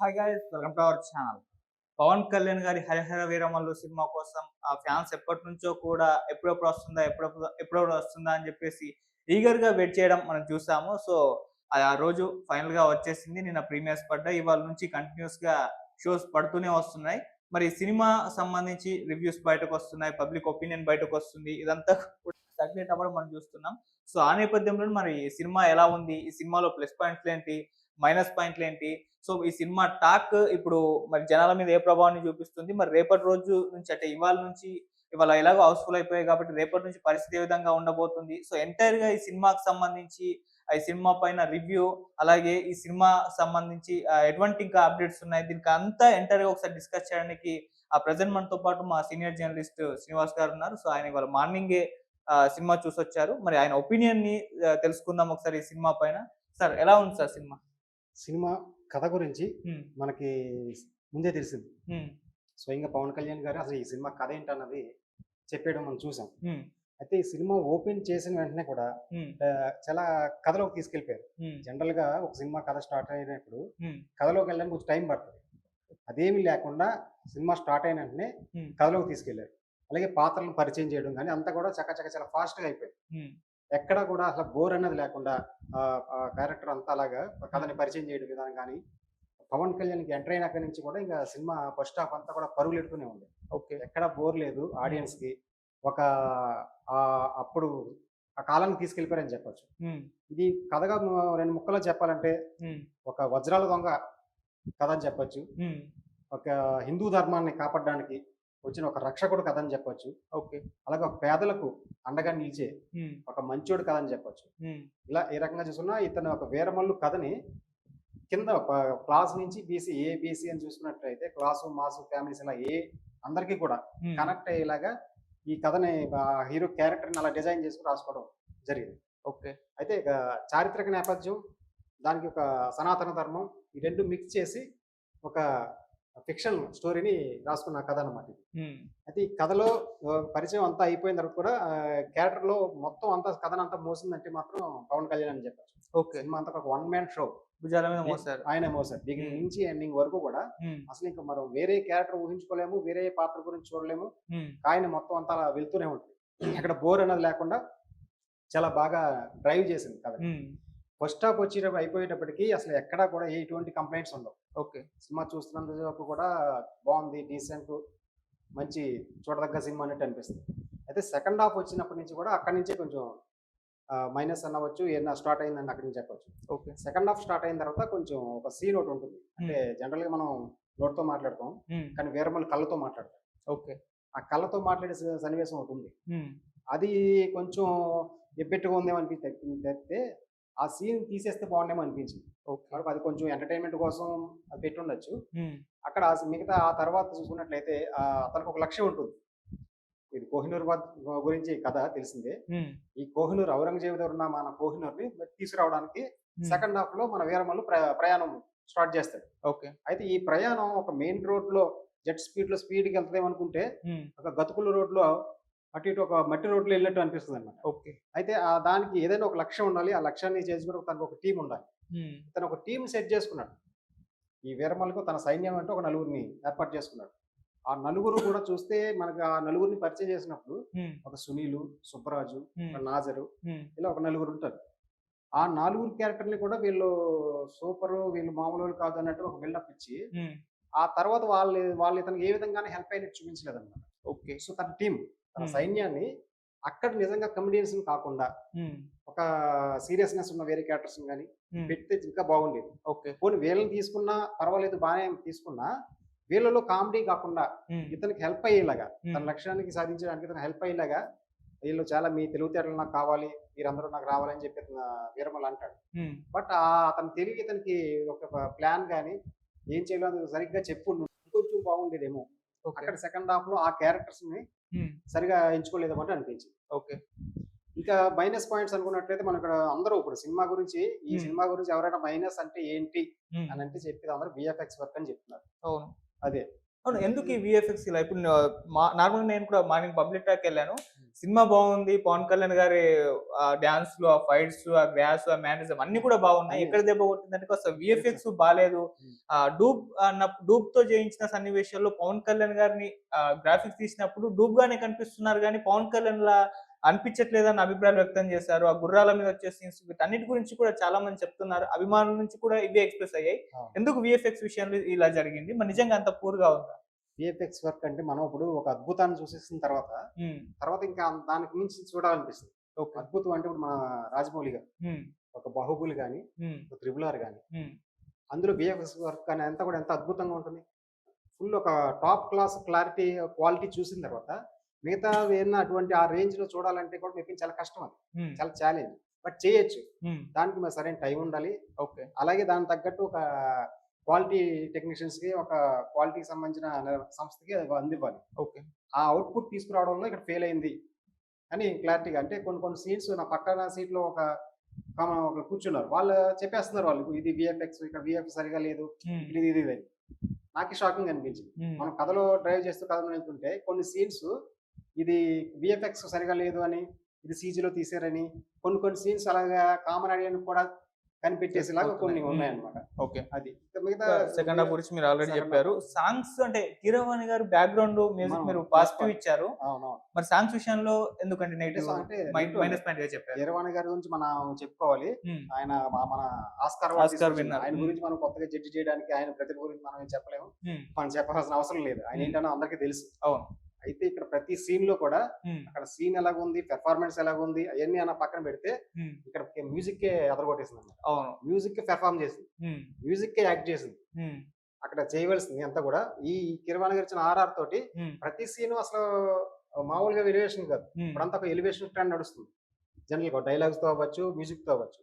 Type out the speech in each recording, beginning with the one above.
Hi guys welcome to our channel Pawan Kalyan గారి Harihara Veeramallu cinema కోసం ఆ ఫ్యాన్స్ ఎప్పటి నుంచో కూడా ఎప్పుడెప్పుడు వస్తుందా ఎప్పుడెప్పుడు ఎప్పుడెప్పుడు వస్తుందా అని చెప్పేసి ఈగర్గా వెయిట్ చేయడం మనం చూసాము. సో ఆ రోజు ఫైనల్గా వచ్చేసింది. నిన్న ప్రీమియర్స్ పడ్డా ఇవాళ నుంచి కంటిన్యూస్గా షోస్ పడుతూనే వస్తున్నాయి. మరి సినిమా సంబంధించి రివ్యూస్ బయటకు వస్తున్నాయి. పబ్లిక్ ఒపీనియన్ బయటకు వస్తుంది. ఇదంతా సర్క్యులేట్ అవ్వడం మనం చూస్తున్నాం. సో ఆ నేపథ్యంలో మరి ఈ సినిమా ఎలా ఉంది? ఈ సినిమాలో ప్లస్ పాయింట్స్ ఏంటి? మైనస్ పాయింట్లు ఏంటి? సో ఈ సినిమా టాక్ ఇప్పుడు మరి జనాల మీద ఏ ప్రభావాన్ని చూపిస్తుంది? మరి రేపటి రోజు నుంచి అంటే ఇవాళ నుంచి ఇవాళ ఎలాగో హౌస్ఫుల్ అయిపోయాయి కాబట్టి రేపటి నుంచి పరిస్థితి ఏ విధంగా ఉండబోతుంది? సో ఎంటైర్గా ఈ సినిమాకి సంబంధించి ఈ సినిమా పైన రివ్యూ అలాగే ఈ సినిమా సంబంధించి ఎటువంటి ఇంకా అప్డేట్స్ ఉన్నాయి? దీనికి అంతా ఎంటైర్గా ఒకసారి డిస్కస్ చేయడానికి ఆ ప్రజెంట్ మనతో పాటు మా సీనియర్ జర్నలిస్ట్ శ్రీనివాస్ గారు ఉన్నారు. సో ఆయన ఇవాళ మార్నింగే సినిమా చూసి వచ్చారు మరి ఆయన ఒపీనియన్ని తెలుసుకుందాం ఒకసారి ఈ సినిమా పైన. సార్ ఎలా ఉంది సార్ సినిమా? సినిమా కథ గురించి మనకి ముందే తెలిసింది. స్వయంగా పవన్ కళ్యాణ్ గారు అసలు ఈ సినిమా కథ ఏంటన్నది చెప్పేయడం మనం చూసాం. అయితే ఈ సినిమా ఓపెన్ చేసిన వెంటనే కూడా చాలా కథలోకి తీసుకెళ్ళిపోయారు. ఉమ్, జనరల్గా ఒక సినిమా కథ స్టార్ట్ అయినప్పుడు కథలోకి వెళ్ళడానికి కొంచెం టైం పడుతుంది. అదేమీ లేకుండా సినిమా స్టార్ట్ అయిన వెంటనే కథలోకి తీసుకెళ్ళారు అలాగే పాత్రలను పరిచయం చేయడం కానీ అంతా కూడా చక్కచక్క చాలా ఫాస్ట్గా అయిపోయింది. ఎక్కడ కూడా అసలు బోర్ అన్నది లేకుండా క్యారెక్టర్ అంతా అలాగా కథని పరిచయం చేయడం విధానం కానీ పవన్ కళ్యాణ్కి ఎంటర్ అయినాక నుంచి కూడా ఇంకా సినిమా ఫస్ట్ హాఫ్ అంతా కూడా పరుగులు ఎట్టుకునే ఉంది. ఓకే. ఎక్కడ బోర్ లేదు ఆడియన్స్కి ఒక ఆ అప్పుడు ఆ కాలానికి తీసుకెళ్ళిపోయారని చెప్పొచ్చు. ఇది కథగా రెండు ముక్కలో చెప్పాలంటే ఒక వజ్రాల దొంగ కథ అని చెప్పొచ్చు. ఒక హిందూ ధర్మాన్ని కాపాడడానికి వచ్చిన ఒక రక్షకుడు కథ అని చెప్పొచ్చు. ఓకే. అలాగే ఒక పేదలకు అండగా నిలిచే ఒక మంచోడు కథ అని చెప్పొచ్చు. ఇలా ఏ రకంగా చూసుకున్నా ఇతను ఒక వీరమల్లు కథని కింద క్లాస్ నుంచి బీసీ ఏ బీసీ అని చూసుకున్నట్లయితే క్లాసు మాసు ఫ్యామిలీస్ ఇలా ఏ అందరికీ కూడా కనెక్ట్ అయ్యేలాగా ఈ కథని హీరో క్యారెక్టర్ని అలా డిజైన్ చేసుకుని రాసుకోవడం జరిగింది. ఓకే. అయితే ఇక చారిత్రక నేపథ్యం దానికి ఒక సనాతన ధర్మం ఈ రెండు మిక్స్ చేసి ఒక ఫిక్షన్ స్టోరీని రాసుకున్న కథ అన్నమాట ఇది. అయితే ఈ కథలో పరిచయం అంతా అయిపోయిన తర్వాత కూడా క్యారెక్టర్లో మొత్తం అంతా కథను అంతా మోసిందంటే మాత్రం పవన్ కళ్యాణ్ అని చెప్పచ్చు. ఓకే. సినిమా అంతా ఒక వన్ మ్యాన్ షో. భుజాల మీద మోసారు ఆయన మోసారు. బిగినింగ్. నుంచి ఎండింగ్ వరకు కూడా అసలు ఇంకా మనం వేరే క్యారెక్టర్ ఊహించుకోలేము వేరే పాత్ర గురించి చూడలేము. ఆయన మొత్తం అంతా వెళ్తూనే ఉంటుంది. అక్కడ బోర్ అన్నది లేకుండా చాలా బాగా డ్రైవ్ చేసింది ఉమ్, ఫస్ట్ హాఫ్ వచ్చేటప్పుడు అయిపోయేటప్పటికి అసలు ఎక్కడా కూడా ఎటువంటి కంప్లైంట్స్ ఉండవు. ఓకే. సినిమా చూస్తున్నంతసేపు కూడా బాగుంది డీసెంట్ మంచి చూడదగ్గ సినిమా అన్నట్టు అనిపిస్తుంది. అయితే సెకండ్ హాఫ్ వచ్చినప్పటి నుంచి కూడా అక్కడి నుంచే కొంచెం మైనస్ అనవచ్చు ఏదైనా స్టార్ట్ అయిందని అక్కడి నుంచి చెప్పొచ్చు. ఓకే. సెకండ్ హాఫ్ స్టార్ట్ అయిన తర్వాత కొంచెం ఒక సీన్ ఒకటి ఉంటుంది. అంటే జనరల్గా మనం నోట్తో మాట్లాడతాం కానీ వేరే వాళ్ళు కళ్ళతో మాట్లాడతాం ఓకే. ఆ కళ్ళతో మాట్లాడే సన్నివేశం ఒకటి ఉంది. అది కొంచెం ఎబ్బెట్టుగా ఉందేమో అనిపిస్తే తప్పితే ఆ సీన్ తీసేస్తే బాగుండేమో అనిపించింది. కాబట్టి అది కొంచెం ఎంటర్టైన్మెంట్ కోసం అది పెట్టి ఉండొచ్చు ఉమ్, అక్కడ మిగతా ఆ తర్వాత చూసుకున్నట్లయితే అతనికి ఒక లక్ష్యం ఉంటుంది. ఇది కోహినూర్ గురించి కథ తెలిసిందే. ఈ కోహినూర్ ఔరంగజేబు దగ్గర ఉన్న మన కోహినూర్ని తీసుకురావడానికి ఉమ్, సెకండ్ హాఫ్లో మన వీరమల్లు ప్ర- ప్రయాణం స్టార్ట్ చేస్తాడు. ఓకే. అయితే ఈ ప్రయాణం ఒక మెయిన్ రోడ్లో జెట్ స్పీడ్లో స్పీడ్కి వెళ్తాం అనుకుంటే ఒక గతుకుల రోడ్లో అటు ఇటు ఒక మట్టి రోడ్లో వెళ్ళినట్టు అనిపిస్తుంది అనమాట ఓకే. అయితే ఆ దానికి ఏదైనా ఒక లక్ష్యం ఉండాలి. ఆ లక్ష్యాన్ని చేసుకుని తనకు ఒక టీం ఉండాలి. తను ఒక టీం సెట్ చేసుకున్నాడు. ఈ వీరమల్లకు తన సైన్యం అంటే ఒక నలుగురిని ఏర్పాటు చేసుకున్నాడు. ఆ నలుగురు కూడా చూస్తే మనకు ఆ నలుగురిని పరిచయం చేసినప్పుడు ఒక సునీలు సుబ్బరాజు నాజరు ఇలా ఒక నలుగురు ఉంటారు. ఆ నలుగురు క్యారెక్టర్ని కూడా వీళ్ళు సూపర్ వీళ్ళు మామూలు కాదు అన్నట్టు ఒక బిల్డప్ ఇచ్చి ఆ తర్వాత వాళ్ళు వాళ్ళు ఇతనికి ఏ విధంగానే హెల్ప్ అయినట్టు చూపించలేదు అనమాట ఓకే. సో తన టీం తన. సైన్యాన్ని అక్కడ నిజంగా కమెడియన్స్ కాకుండా ఒక సీరియస్నెస్ ఉన్న వేరే క్యారెక్టర్స్ కానీ పెడితే ఇంకా బాగుండేది. ఓకే. పోనీ వీళ్ళని తీసుకున్నా పర్వాలేదు బాగానే తీసుకున్నా వీళ్ళలో కామెడీ కాకుండా ఇతనికి హెల్ప్ అయ్యేలాగా తన లక్ష్యానికి సాధించడానికి ఇతను హెల్ప్ అయ్యేలాగా వీళ్ళు చాలా మీ తెలివితేటలు నాకు కావాలి మీరందరూ నాకు రావాలని చెప్పి వీరమల్ అంటాడు. బట్ అతని తెలివి ఇతనికి ఒక ప్లాన్ కానీ ఏం చేయాలో సరిగ్గా చెప్పు కొంచెం బాగుండేదేమో అక్కడ సెకండ్ హాఫ్లో ఆ క్యారెక్టర్స్ని సరిగా ఎంచుకోలేదేమో అని అనిపించింది. ఓకే. ఇంకా మైనస్ పాయింట్స్ అనుకున్నట్లయితే మనకు ఇక్కడ అందరూ ఇప్పుడు సినిమా గురించి ఈ. సినిమా గురించి ఎవరైనా మైనస్ అంటే ఏంటి అని అంటే చెప్పేది అందరూ విఎఫ్ఎక్స్ వర్క్ అని చెప్తున్నారు. అవును. అదే. అవును ఎందుకు ఈ విఎఫ్ఎక్స్ ఇలా? ఇప్పుడు నార్మల్ నేను కూడా మార్నింగ్ పబ్లిక్ టాక్ వెళ్ళాను. సినిమా బాగుంది పవన్ కళ్యాణ్ గారి డాన్స్లు ఆ ఫైట్స్ ఆ గ్రాస్ ఆ మేనరిజం అన్ని కూడా బాగున్నాయి. అన్ని. ఎక్కడ దెబ్బ కొట్టిందంటే అసలు విఎఫ్ఎక్స్ బాగాలేదు. ఆ డూబ్ డూబ్తో చేయించిన సన్నివేశాల్లో పవన్ కళ్యాణ్ గారిని గ్రాఫిక్స్ తీసినప్పుడు డూబ్ గానే కనిపిస్తున్నారు కానీ పవన్ కళ్యాణ్ లా అనిపించట్లేదని అభిప్రాయాలు వ్యక్తం చేశారు. ఆ గుర్రాల మీద వచ్చే సీన్స్ వీటన్నిటి గురించి కూడా చాలా మంది చెప్తున్నారు. అభిమానుల నుంచి కూడా ఇవే ఎక్స్ప్రెస్ అయ్యాయి. ఎందుకు విఎఫ్ఎక్స్ విషయంలో ఇలా జరిగింది? మరి నిజంగా అంత పూర్గా ఉందా విఎఫ్ఎక్స్ వర్క్ అంటే మనం ఇప్పుడు ఒక అద్భుతాన్ని చూసేసిన తర్వాత తర్వాత ఇంకా దానికి మించి చూడాలనిపిస్తుంది. ఓకే. అద్భుతం అంటే ఇప్పుడు మన రాజమౌళి గారు ఒక బాహుబలి కానీ ఉమ్, ఒక త్రిబుల్ ఆర్ కానీ ఉమ్, అందులో విఎఫ్ఎక్స్ వర్క్ కానీ అంతా కూడా ఎంత అద్భుతంగా ఉంటుంది? ఫుల్ ఒక టాప్ క్లాస్ క్లారిటీ క్వాలిటీ చూసిన తర్వాత మిగతా ఏమన్నా అటువంటి ఆ రేంజ్లో చూడాలంటే కూడా మీకు చాలా కష్టం అది. చాలా ఛాలెంజ్. బట్ చేయొచ్చు. దానికి మరి సరైన టైం ఉండాలి. ఓకే. అలాగే దానికి తగ్గట్టు ఒక క్వాలిటీ టెక్నీషియన్స్కి ఒక క్వాలిటీకి సంబంధించిన సంస్థకి అది అందివ్వాలి. ఓకే. ఆ అవుట్పుట్ తీసుకురావడంలో ఇక్కడ ఫెయిల్ అయింది అని క్లారిటీగా అంటే కొన్ని కొన్ని సీట్స్ నా పక్కన సీట్లో ఒక కూర్చున్నారు. వాళ్ళు చెప్పేస్తున్నారు వాళ్ళు ఇది విఎఫ్ఎక్స్ ఇక్కడ విఎఫ్ఎక్స్ సరిగా లేదు. ఇది ఇది ఇది నాకు షాకింగ్ అనిపించింది. మనం కథలో డ్రైవ్ చేస్తూ కథలో వెళ్తుంటే కొన్ని సీన్స్ ఇది విఎఫ్ఎక్స్ సరిగా లేదు అని ఇది CG లో తీసారని కొన్ని కొన్ని సీన్స్ అలాగా కామన్ ఆడియన్ కూడా కనిపెట్టేసేలాగా కొన్ని. ఉన్నాయన్నమాట. ఓకే. అది. మిగతా సెకండ్ హాఫ్ గురించి మీరు ఆల్రెడీ చెప్పారు. సాంగ్స్ అంటే కీరవాణి గారు బ్యాక్గ్రౌండ్ మ్యూజిక్ మీరు పాజిటివ్. ఇచ్చారు. మరి సాంగ్స్ విషయంలో ఎందుకంటే నెగిటివ్ అంటే మైనస్ పాయింట్గా చెప్పారు. కీరవాణి గారి గురించి మనం చెప్పుకోవాలి. ఆయన మన ఆస్కార్ ఆస్కార్ winner. ఆయన. గురించి మనం కొత్తగా జడ్జి చేయడానికి ఆయన ప్రతిభ గురించి మనం చెప్పలేము. మనం చెప్పాల్సిన అవసరం లేదు. ఆయన. ఏంటనో అందరికీ తెలుసు. అవును. అయితే ఇక్కడ ప్రతి సీన్లో కూడా అక్కడ సీన్ ఎలాగుంది పెర్ఫార్మెన్స్ ఎలాగుంది అవన్నీ అన్న పక్కన పెడితే ఇక్కడ మ్యూజిక్ కే ఎదరగొట్టేసింది అన్నమాట అవును. మ్యూజిక్ కే పెర్ఫార్మ్ చేసింది. మ్యూజిక్ కే యాక్ట్ చేసింది. అక్కడ చేయవలసింది అంతా కూడా ఈ కిరవాణి గారు ఇచ్చిన ఆర్ఆర్ తోటి ప్రతి సీన్ అసలు మామూలుగా ఎలివేషన్ కాదు. ఇప్పుడంతా ఒక ఎలివేషన్ ట్రెండ్ నడుస్తుంది. జనరల్గా డైలాగ్స్తో అవ్వచ్చు మ్యూజిక్తో అవ్వచ్చు.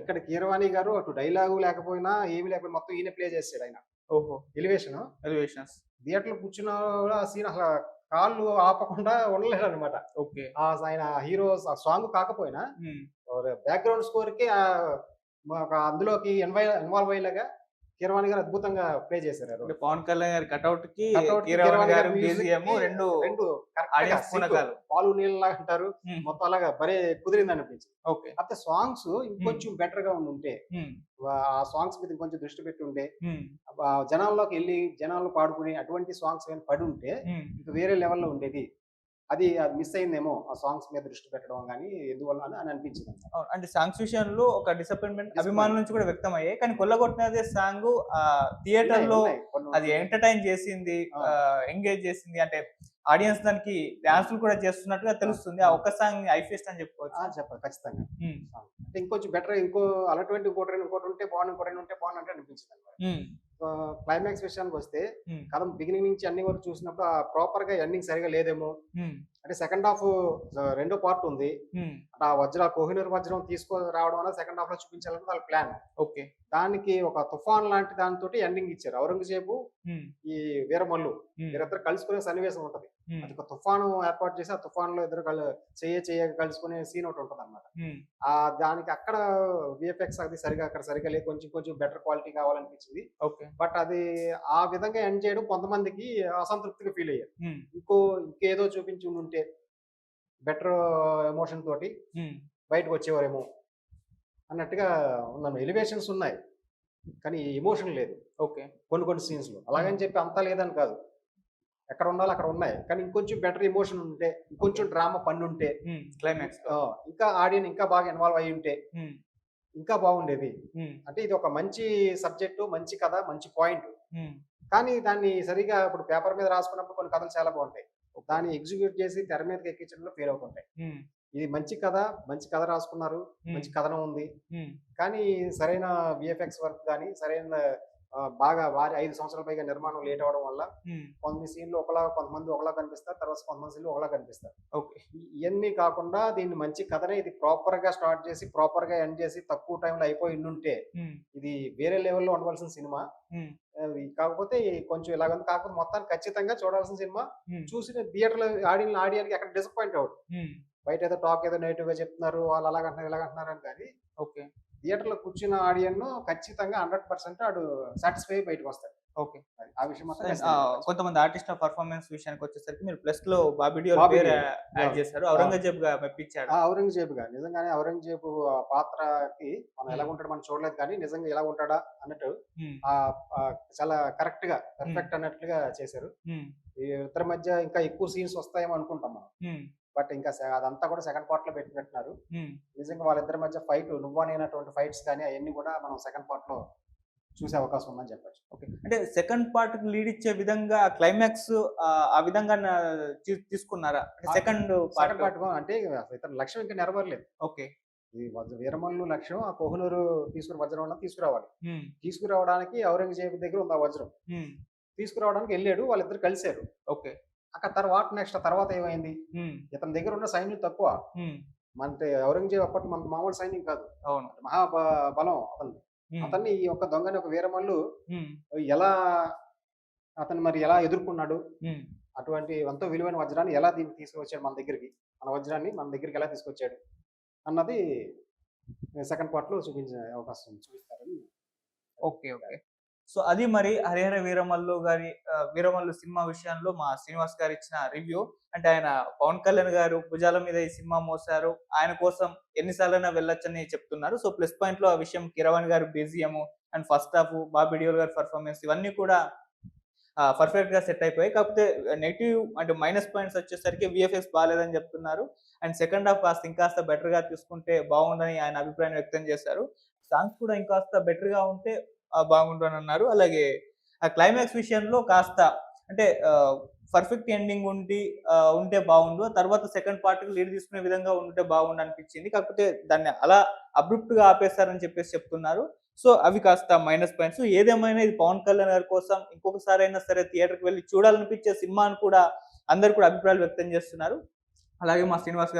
ఇక్కడ కీరవాణి గారు అటు డైలాగు లేకపోయినా ఏమి లేకపోయినా మొత్తం ఈయన ప్లే చేస్తాడు ఆయన. ఓహో. ఎలివేషన్ ఎలివేషన్స్ థియేటర్ కూర్చున్న కూడా ఆ సీన్ అసలు కాళ్ళు ఆపకుండా ఉండలేడు అనమాట ఓకే ఆయన హీరో సాంగ్ కాకపోయినా బ్యాక్గ్రౌండ్ స్కోర్కి అందులోకి ఇన్వాల్వ్ అయ్యేలాగా కిరవాణి గారు అద్భుతంగా ప్లే చేశారు. పవన్ కళ్యాణ్ గారి కట్అవుట్కి కీరవాణి గారు రెండు రెండు పాలు నీళ్ళ అంటారు. మొత్తం అలాగా భలే కుదిరింది అనిపించింది ఓకే. అయితే సాంగ్స్ ఇంకొంచెం బెటర్గా ఉంటే ఉమ్, ఆ సాంగ్స్ మీద ఇంకొంచెం దృష్టి పెట్టి ఉంటే ఆ జనాల్లోకి వెళ్ళి జనాల్లో పాడుకుని అటువంటి సాంగ్స్ ఏమైనా పడి ఉంటే ఇంకా వేరే లెవెల్లో ఉండేది. అది అది మిస్ అయిందేమో ఆ సాంగ్స్ మీద దృష్టి పెట్టడం కానీ ఎందువల్ల అని అని అనిపించింది. అంటే సాంగ్స్ విషయంలో ఒక డిసప్పాయింట్మెంట్. అభిమానుల నుంచి కూడా వ్యక్తం అయ్యాయి కానీ కొల్లగొట్టినదే సాంగ్ థియేటర్లో అది ఎంటర్టైన్ చేసింది. ఎంగేజ్ చేసింది. అంటే ఆడియన్స్ దానికి డాన్సులు కూడా చేస్తున్నట్టుగా తెలుస్తుంది. ఆ ఒక్క సాంగ్ ఐఫెస్ట్ అని చెప్పుకోవచ్చు. చెప్పాలి ఖచ్చితంగా. అంటే ఇంకొంచెం బెటర్ ఇంకో అలాంటి ఇంకోటి రెండు ఇంకోటి ఉంటే బాగుంది ఇంకోటి ఉంటే బాగుంది అంటే అనిపించింది క్లైమాక్స్ విషయానికి వస్తే కథ బిగినింగ్ నుంచి అన్ని వరకు చూసినప్పుడు ఆ ప్రాపర్గా ఎండింగ్ సరిగా లేదేమో. అంటే సెకండ్ హాఫ్ రెండో పార్ట్ ఉంది. అంటే ఆ వజ్ర కోహినూర్ వజ్రం తీసుకు రావడం వల్ల సెకండ్ హాఫ్లో చూపించాలని వాళ్ళ ప్లాన్ ఓకే. దానికి ఒక తుఫాన్ లాంటి దానితోటి ఎండింగ్ ఇచ్చారు. ఔరంగజేబు ఈ వీరమల్లు వీరిద్దరు కలుసుకునే సన్నివేశం ఉంటది. అది ఒక తుఫాను ఏర్పాటు చేసి ఆ తుఫాన్లో ఇద్దరు కలు చెయ్య చెయ్య కలుసుకునే సీన్ ఒకటి ఉంటది అనమాట ఆ దానికి అక్కడ విఎఫ్ఎక్స్ అది సరిగా అక్కడ సరిగా లేదు. కొంచెం కొంచెం బెటర్ క్వాలిటీ కావాలనిపించింది. ఓకే. బట్ అది ఆ విధంగా ఎండ్ చేయడం కొంతమందికి అసంతృప్తిగా ఫీల్ అయ్యారు ఇంకో ఇంకేదో చూపించి ఉంటే బెటర్ ఎమోషన్ తోటి బయటకు వచ్చేవారేమో అన్నట్టుగా ఉన్నాను ఎలివేషన్స్ ఉన్నాయి. కానీ ఎమోషన్ లేదు. ఓకే. కొన్ని కొన్ని సీన్స్లో. అలాగని చెప్పి అంతా లేదని కాదు. ఎక్కడ ఉండాలో అక్కడ ఉన్నాయి. కానీ ఇంకొంచెం బెటర్ ఎమోషన్ ఉంటే ఇంకొంచెం డ్రామా పని ఉంటే క్లైమాక్స్ ఇంకా ఆడియన్ ఇంకా బాగా ఇన్వాల్వ్ అయి ఉంటే ఇంకా బాగుండేది. అంటే ఇది ఒక మంచి సబ్జెక్టు మంచి కథ మంచి పాయింట్ కానీ దాన్ని సరిగా ఇప్పుడు పేపర్ మీద రాసుకున్నప్పుడు కొన్ని కథలు చాలా బాగుంటాయి. దాన్ని ఎగ్జిక్యూట్ చేసి తెర మీదకి ఎక్కించడంలో ఫెయిల్ అవుతుంటాయి. ఇది మంచి కథ మంచి కథ రాసుకున్నారు మంచి కథనం ఉంది. కానీ సరైన విఎఫ్ఎక్స్ వర్క్ కానీ సరైన బాగా వారి ఐదు సంవత్సరాల పైగా నిర్మాణం లేట్ అవడం వల్ల కొన్ని సీన్లు ఒకలా కొంతమంది ఒకలా కనిపిస్తారు తర్వాత కొంతమంది సీన్లు ఒకలా కనిపిస్తారు. ఓకే. ఇవన్నీ కాకుండా దీన్ని మంచి కథనే ఇది ప్రాపర్గా స్టార్ట్ చేసి ప్రాపర్గా ఎండ్ చేసి తక్కువ టైంలో అయిపోయి ఉంటే ఇది వేరే లెవెల్లో ఉండవలసిన సినిమా. కాకపోతే కొంచెం ఇలాగ ఉంది. కాకపోతే మొత్తానికి ఖచ్చితంగా చూడాల్సిన సినిమా. చూసిన థియేటర్లో ఆడియన్ ఆడియన్కి అక్కడ డిసప్పాయింట్ ఉమ్, బయట ఏదో టాక్ ఏదో నెగిటివ్గా చెప్తున్నారు వాళ్ళు అలాగంటున్నారు ఇలాగంటున్నారు అని కానీ ఓకే. థియేటర్లో కూర్చున్న ఆడియన్ ఖచ్చితంగా హండ్రెడ్ పర్సెంట్ ఆడు సాటిస్ఫై బయటకు వస్తాడు ఓకే. ఆ విషయం. కొంతమంది ఆర్టిస్ట్ పర్ఫార్మెన్స్ విషయానికి వచ్చేసరికి మీరు ప్లస్లో బాబిడియో పేరు. యాడ్. చేశారు ఔరంగజేబ్గా మెప్పించాడు ఆ ఔరంగజేబు గా నిజంగానే ఔరంగజేబు పాత్రకి మనం ఎలా Hmm. ఉంటాడో మనం చూడలేదు కానీ నిజంగా ఎలా ఉంటాడా అన్నట్టు ఉమ్, ఆ చాలా కరెక్ట్గా పర్ఫెక్ట్ అన్నట్లుగా చేశారు ఇద్దరి మధ్య ఇంకా ఎక్కువ సీన్స్ వస్తాయేమో అనుకుంటాం మనం బట్ ఇంకా అదంతా కూడా సెకండ్ పార్ట్లో పెట్టినట్టున్నారు. నిజంగా వాళ్ళిద్దరి మధ్య ఫైట్ నువ్వు అనేటువంటి ఫైట్స్ కానీ అవన్నీ కూడా మనం సెకండ్ పార్ట్లో చూసే అవకాశం ఉందని చెప్పచ్చు. ఓకే. అంటే సెకండ్ పార్ట్కి లీడ్ ఇచ్చే విధంగా క్లైమాక్స్ ఆ విధంగా తీసుకున్నారా? సెకండ్ పార్ట్ పార్ట్ అంటే ఇతని లక్ష్యం ఇంకా నెరవేరలేదు. ఓకే. ఈ వజ్ర వీరమల్లు లక్ష్యం ఆ కోహనూరు తీసుకుని వజ్రం తీసుకురావాలి. తీసుకురావడానికి ఔరంగజేబు దగ్గర ఉంది ఆ వజ్రం. తీసుకురావడానికి వెళ్ళాడు వాళ్ళిద్దరు కలిశారు. ఓకే. అక్కడ తర్వాత నెక్స్ట్ తర్వాత ఏమైంది? ఇతని దగ్గర ఉన్న సైన్యం తక్కువ. మన ఔరంగజేబు అప్పటి మన మామూలు సైన్యం కాదు. అవును. మహా బలం అతను ఉమ్, అతన్ని ఈ యొక్క దొంగని ఒక వీరమల్లు ఎలా అతను మరి ఎలా ఎదుర్కొన్నాడు? అటువంటి ఎంతో విలువైన వజ్రాన్ని ఎలా దీన్ని తీసుకొచ్చాడు మన దగ్గరికి? మన వజ్రాన్ని మన దగ్గరికి ఎలా తీసుకొచ్చాడు? అన్నది సెకండ్ పార్ట్లో చూపించే అవకాశం. చూపిస్తారని ఓకే ఓకే. సో అది మరి హరిహర వీరమల్లు గారి వీరమల్లు సినిమా విషయంలో మా శ్రీనివాస్ గారు ఇచ్చిన రివ్యూ. అంటే ఆయన పవన్ కళ్యాణ్ గారు భుజాల మీద ఈ సినిమా మోసారు ఆయన కోసం ఎన్నిసార్లైనా వెళ్ళొచ్చని చెప్తున్నారు. సో ప్లస్ పాయింట్లో ఆ విషయం కిరవాణి గారు BGM and first half Bobby Deol గారి పర్ఫార్మెన్స్ ఇవన్నీ కూడా పర్ఫెక్ట్గా సెట్ అయిపోయాయి. కాకపోతే నెగిటివ్ అంటే మైనస్ పాయింట్స్ వచ్చేసరికి విఎఫ్ఎక్స్ బాగాలేదని చెప్తున్నారు. అండ్ సెకండ్ హాఫ్ కాస్త ఇంకాస్త బెటర్గా తీసుకుంటే బాగుందని ఆయన అభిప్రాయం వ్యక్తం చేశారు. సాంగ్స్ కూడా ఇంకాస్త బెటర్గా ఉంటే ఆ, బాగుంటుంది అన్నారు అలాగే ఆ క్లైమాక్స్ విషయంలో కాస్త అంటే పర్ఫెక్ట్ ఎండింగ్ ఉండి ఉంటే బాగుండు తర్వాత సెకండ్ పార్ట్కి లీడ్ తీసుకునే విధంగా ఉంటే బాగుండు అనిపించింది కాకపోతే దాన్ని అలా అబ్రుప్ట్గా ఆపేస్తారని చెప్పేసి చెప్తున్నారు. సో అవి కాస్త మైనస్ పాయింట్స్ ఏదేమైనా ఇది పవన్ కళ్యాణ్ గారి కోసం ఇంకొకసారి అయినా సరే థియేటర్కి వెళ్ళి చూడాలనిపించే సినిమా అని కూడా అందరు కూడా అభిప్రాయాలు వ్యక్తం చేస్తున్నారు. అలాగే మా శ్రీనివాస్ గారు